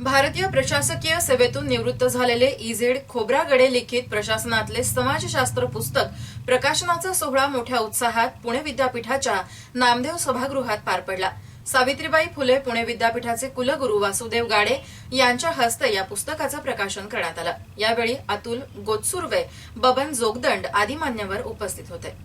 भारतीय प्रशासकीय सेवेतून निवृत्त झालेले इझेड खोब्रागडे लिखित प्रशासनातले समाजशास्त्र पुस्तक प्रकाशनाचा सोहळा मोठ्या उत्साहात पुणे विद्यापीठाच्या नामदेव सभागृहात पार पडला. सावित्रीबाई फुले पुणे विद्यापीठाचे कुलगुरू वासुदेव गाडे यांच्या हस्ते या पुस्तकाचं प्रकाशन करण्यात आलं. यावेळी अतुल गोतसुर्वे बबन जोगदंड आदी मान्यवर उपस्थित होते.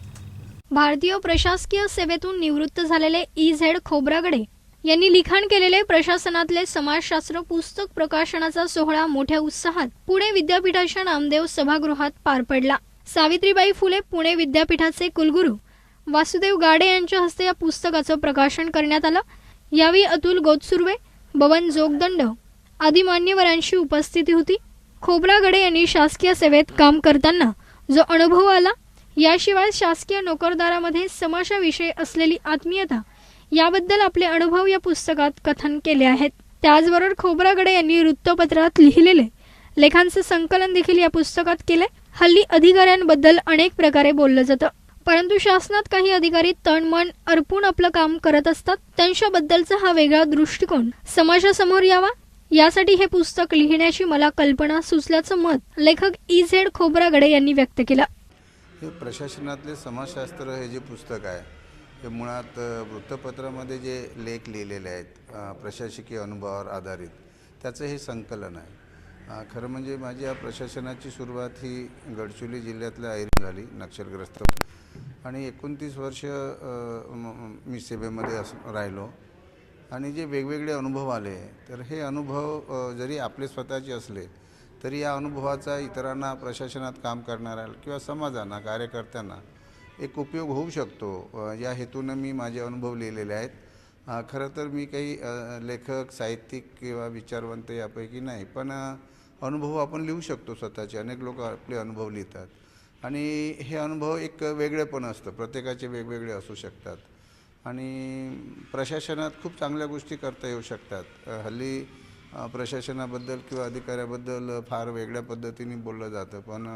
भारतीय प्रशासकीय सेवेतून निवृत्त झालेले ई झेड खोब्रागडे यांनी लिखाण केलेले प्रशासनातले समाजशास्त्र पुस्तक प्रकाशनाचा सोहळा मोठ्या उत्साहात पुणे विद्यापीठाच्या नामदेव सभागृहात पार पडला. सावित्रीबाई फुले पुणे विद्यापीठाचे कुलगुरू. वासुदेव गाडे यांच्या हस्ते या पुस्तकाचं प्रकाशन करण्यात आलं. यावेळी अतुल गोतसुर्वे बबन जोगदंड आदी मान्यवरांची उपस्थिती होती. खोब्रागडे यांनी शासकीय सेवेत काम करताना जो अनुभव आला याशिवाय शासकीय नोकरदारामध्ये समाजाविषयी असलेली आत्मीयता याबद्दल आपले अनुभव या पुस्तकात कथन केले आहेत. त्याचबरोबर खोबरागडे यांनी वृत्तपत्रात लिहिलेले लेखांचं संकलन देखील या पुस्तकात केले हल्ली अधिकाऱ्यांबद्दल अनेक प्रकारे बोललं जातं. परंतु शासनात काही अधिकारी तणमन अर्पून आपलं काम करत असतात. त्यांच्याबद्दलचा हा वेगळा दृष्टिकोन समाजासमोर यावा. यासाठी हे पुस्तक लिहिण्याची मला कल्पना सुचल्याचं मत लेखक ई झेड खोबरागडे यांनी व्यक्त केलं. हे प्रशासनातले समाजशास्त्र हे जे पुस्तक आहे हे मुळात वृत्तपत्रामध्ये जे लेख लिहिलेले आहेत प्रशासकीय अनुभवावर आधारित त्याचं हे संकलन आहे. खरं म्हणजे माझी या प्रशासनाची सुरुवात ही गडचिरोली जिल्ह्यातल्या ऐरी झाली नक्षलग्रस्त. आणि एकोणतीस वर्ष मी सेवेमध्ये अस राहिलो. आणि जे वेगवेगळे अनुभव आले तर हे अनुभव जरी आपले स्वतःचे असले तरी या अनुभवाचा इतरांना प्रशासनात काम करणाऱ्या किंवा समाजांना कार्यकर्त्यांना एक उपयोग होऊ शकतो. या हेतूनं मी माझे अनुभव लिहिलेले आहेत. खरं तर मी काही लेखक साहित्यिक किंवा विचारवंत यापैकी नाही पण अनुभव आपण लिहू शकतो स्वतःचे. अनेक लोक आपले अनुभव लिहितात. आणि हे अनुभव एक वेगळेपण असतं. प्रत्येकाचे वेगवेगळे असू शकतात. आणि प्रशासनात खूप चांगल्या गोष्टी करता येऊ शकतात. हल्ली प्रशासनाबद्दल किंवा अधिकाऱ्याबद्दल फार वेगळ्या पद्धतीने बोललं जातं. पण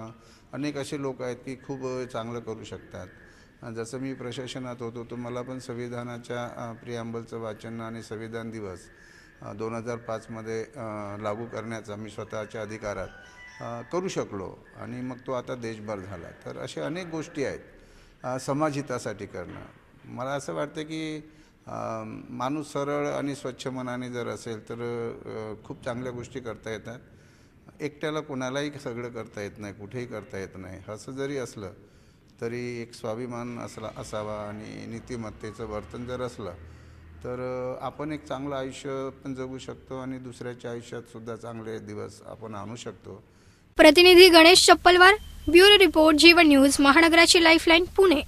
अनेक असे लोक आहेत की खूप चांगलं करू शकतात. जसं मी प्रशासनात होतो तर मला पण संविधानाच्या प्रियांबलचं वाचन आणि संविधान दिवस दोन हजार पाचमध्ये लागू करण्याचा मी स्वतःच्या अधिकारात करू शकलो. आणि मग तो आता देशभर झाला. तर अशा अनेक गोष्टी आहेत समाजहितासाठी करणं. मला असं वाटतं की माणूस सरळ आणि स्वच्छ मनाने जर असेल तर खूप चांगल्या गोष्टी करता येतात. एकट्याला कोणालाही सगळं करता येत नाही कुठेही करता येत नाही. असं जरी असलं तरी एक स्वाभिमान असला असावा आणि नीतिमत्तेचं वर्तन जर असलं तर आपण एक चांगलं आयुष्य पण जगू शकतो आणि दुसऱ्याच्या आयुष्यात सुद्धा चांगले दिवस आपण आणू शकतो. प्रतिनिधी Ganesh Chappalwar bureau report Jeevan news महानगराची lifeline Pune.